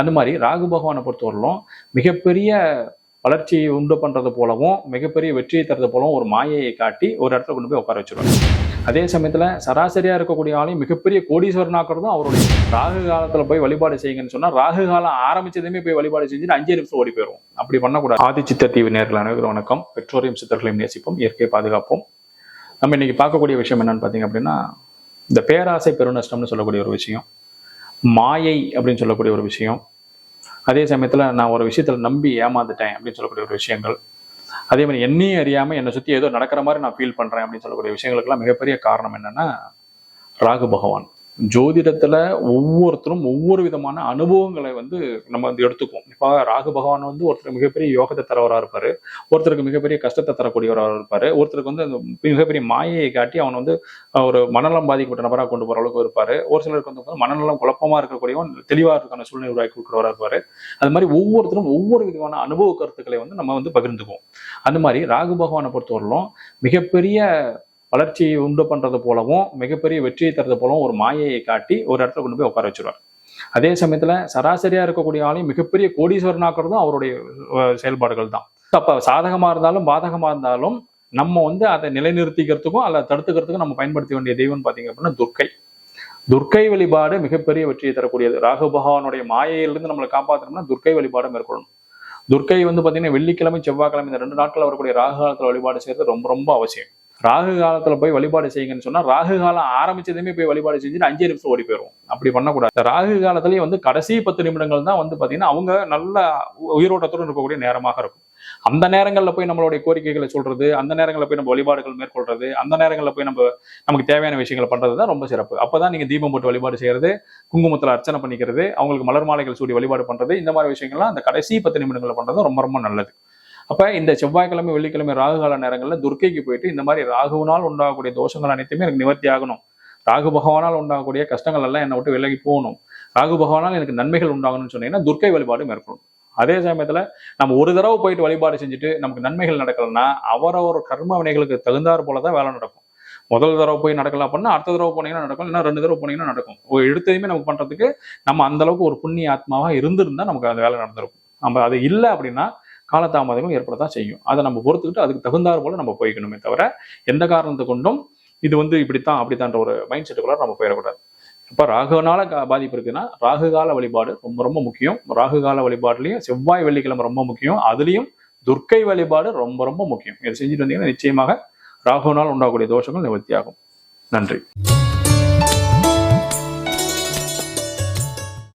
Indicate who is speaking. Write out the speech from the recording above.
Speaker 1: அந்த மாதிரி ராகு பகவானை பொறுத்தவரையிலும் மிகப்பெரிய வளர்ச்சியை உண்டு பண்றது போலவும் மிகப்பெரிய வெற்றியை தரது போலவும் ஒரு மாயையை காட்டி ஒரு இடத்துல கொண்டு போய் உட்கார வச்சிருவாங்க அதே சமயத்துல சராசரியா இருக்கக்கூடிய ஆளையும் மிகப்பெரிய கோடீஸ்வரனாக்குறதும் அவருடைய ராகு காலத்துல போய் வழிபாடு செய்யுங்கன்னு சொன்னா ராகு காலம் ஆரம்பிச்சதுமே போய் வழிபாடு செஞ்சுட்டு அஞ்சே நிமிஷம் ஓடி போயிடும் அப்படி பண்ணக்கூடாது. ஆதி சித்த டிவி நேர்கள் அனைவரும் வணக்கம். பெற்றோரையும் சித்தர்களையும் நேசிப்போம். இயற்கை பாதுகாப்போம். நம்ம இன்னைக்கு பார்க்கக்கூடிய விஷயம் என்னன்னு பார்த்தீங்க அப்படின்னா இந்த பேராசை பெருநஷ்டம்னு சொல்லக்கூடிய ஒரு விஷயம். மாயை அப்படின்னு சொல்லக்கூடிய ஒரு விஷயம். அதே சமயத்துல நான் ஒரு விஷயத்துல நம்பி ஏமாந்துட்டேன் அப்படின்னு சொல்லக்கூடிய ஒரு விஷயங்கள். அதே மாதிரி என்னையும் அறியாம என்னை சுத்தி ஏதோ நடக்கிற மாதிரி நான் ஃபீல் பண்றேன் அப்படின்னு சொல்லக்கூடிய விஷயங்களுக்கெல்லாம் மிகப்பெரிய காரணம் என்னன்னா ராகு பகவான். ஜோதிடத்துல ஒவ்வொருத்தரும் ஒவ்வொரு விதமான அனுபவங்களை வந்து நம்ம வந்து எடுத்துக்குவோம். இப்போ ராகு பகவான் வந்து ஒருத்தர் மிகப்பெரிய யோகத்தை தரவராக இருப்பாரு. ஒருத்தருக்கு மிகப்பெரிய கஷ்டத்தை தரக்கூடியவராக இருப்பாரு. ஒருத்தருக்கு வந்து அந்த மிகப்பெரிய மாயையை காட்டி அவன் வந்து ஒரு மனநலம் பாதிக்கப்பட்ட நபராக கொண்டு போற அளவுக்கு இருப்பாரு. ஒரு சிலருக்கு வந்து மனநலம் குழப்பமா இருக்கக்கூடியவன் தெளிவா இருக்கான சூழ்நிலை உருவாக்கி கொடுக்குறவராக இருப்பாரு. அது மாதிரி ஒவ்வொருத்தரும் ஒவ்வொரு விதமான அனுபவ கருத்துக்களை வந்து நம்ம வந்து பகிர்ந்துக்குவோம். அந்த மாதிரி ராகு பகவானை பொறுத்தவரையிலும் மிகப்பெரிய வளர்ச்சியை உண்டு பண்றது போலவும் மிகப்பெரிய வெற்றியை தரது போலவும் ஒரு மாயையை காட்டி ஒரு இடத்துல கொண்டு போய் உட்கார வச்சிருவார். அதே சமயத்துல சராசரியா இருக்கக்கூடிய ஆளையும் மிகப்பெரிய கோடீஸ்வரனாக்குறதும் அவருடைய செயல்பாடுகள் தான் அப்ப சாதகமா இருந்தாலும் பாதகமா இருந்தாலும் நம்ம வந்து அதை நிலைநிறுத்திக்கிறதுக்கும் அல்ல தடுத்துக்கிறதுக்கும் நம்ம பயன்படுத்த வேண்டிய தெய்வம் பாத்தீங்க அப்படின்னா துர்க்கை. துர்க்கை வழிபாடு மிகப்பெரிய வெற்றியை தரக்கூடியது. ராகு பகவானுடைய மாயையிலிருந்து நம்மளை காப்பாற்றணும்னா துர்க்கை வழிபாடு மேற்கொள்ளணும். துர்க்கை வந்து பாத்தீங்கன்னா வெள்ளிக்கிழமை செவ்வாய்க்கிழமை இந்த ரெண்டு நாட்கள் வரக்கூடிய ராகு காலத்துல வழிபாடு செய்யறது ரொம்ப ரொம்ப அவசியம். ராகு காலத்துல போய் வழிபாடு செய்யுங்கன்னு சொன்னா ராகு காலம் ஆரம்பிச்சதுமே போய் வழிபாடு செஞ்சுட்டு அஞ்சு நிமிஷம் ஓடி போயிடும் அப்படி பண்ணக்கூடாது. ராகு காலத்திலேயே வந்து கடைசி பத்து நிமிடங்கள் தான் வந்து பாத்தீங்கன்னா அவங்க நல்ல உயிரோட்டத்துடன் இருக்கக்கூடிய நேரமாக இருக்கும். அந்த நேரங்களில் போய் நம்மளுடைய கோரிக்கைகளை சொல்றது அந்த நேரங்களில் போய் நம்ம வழிபாடுகள் மேற்கொள்றது அந்த நேரங்களில் போய் நம்ம நமக்கு தேவையான விஷயங்களை பண்றது தான் ரொம்ப சிறப்பு. அப்பதான் நீங்க தீபம் போட்டு வழிபாடு செய்யறது குங்குமத்தில் அர்ச்சனை பண்ணிக்கிறது அவங்களுக்கு மலர் மாலைகள் சூடி வழிபாடு பண்றது இந்த மாதிரி விஷயங்கள்லாம் அந்த கடைசி பத்து நிமிடங்களில் பண்றது ரொம்ப ரொம்ப நல்லது. அப்போ இந்த செவ்வாய்க்கிழமை வெள்ளிக்கிழமை ராகு கால நேரங்களில் துர்க்கைக்கு போயிட்டு இந்த மாதிரி ராகுவினால் உண்டாகக்கூடிய தோஷங்கள் அனைத்துமே எனக்கு நிவர்த்தி ஆகணும். ராகு பகவானால் உண்டாகக்கூடிய கஷ்டங்கள் எல்லாம் என்னை விட்டு விலகி போகணும். ராகு பகவானால் எனக்கு நன்மைகள் உண்டாகணும்னு சொன்னீங்கன்னா துர்க்கை வழிபாடு மேற்கொள்ளும் அதே சமயத்துல நம்ம ஒரு தடவை போயிட்டு வழிபாடு செஞ்சுட்டு நமக்கு நன்மைகள் நடக்கலைன்னா அவரவர் கர்ம வினைகளுக்கு தகுந்தாற் போலதான் வேலை நடக்கும். முதல் தடவை போய் நடக்கலாம் அப்படின்னா அடுத்த தடவை போனீங்கன்னா நடக்கும் இல்லைன்னா ரெண்டு தடவை போனீங்கன்னா நடக்கும். ஒரு எடுத்ததையுமே நமக்கு பண்றதுக்கு நம்ம அந்த அளவுக்கு ஒரு புண்ணிய ஆத்மாவா இருந்திருந்தா நமக்கு அந்த வேலை நடந்திருக்கும். நம்ம அது இல்லை அப்படின்னா காலதாமதங்கள் ஏற்படத்தான் செய்யும். அதை நம்ம பொறுத்துக்கிட்டு அதுக்கு தகுந்தாறு போல நம்ம போய்க்கணுமே தவிர எந்த காரணத்தை கொண்டும் இது வந்து இப்படித்தான் அப்படித்தான்ற ஒரு மைண்ட் செட்டுக்குள்ள நம்ம போயிடக்கூடாது. இப்ப ராகுனால பாதிப்பு இருக்குன்னா ராகு கால வழிபாடு ரொம்ப ரொம்ப முக்கியம். ராகு கால வழிபாடுலயும் செவ்வாய் வெள்ளிக்கிழமை ரொம்ப முக்கியம். அதுலயும் துர்க்கை வழிபாடு ரொம்ப ரொம்ப முக்கியம். இதை செஞ்சுட்டு வந்தீங்கன்னா நிச்சயமாக ராகுனால் உண்டாகக்கூடிய தோஷங்கள் நிவர்த்தியாகும். நன்றி.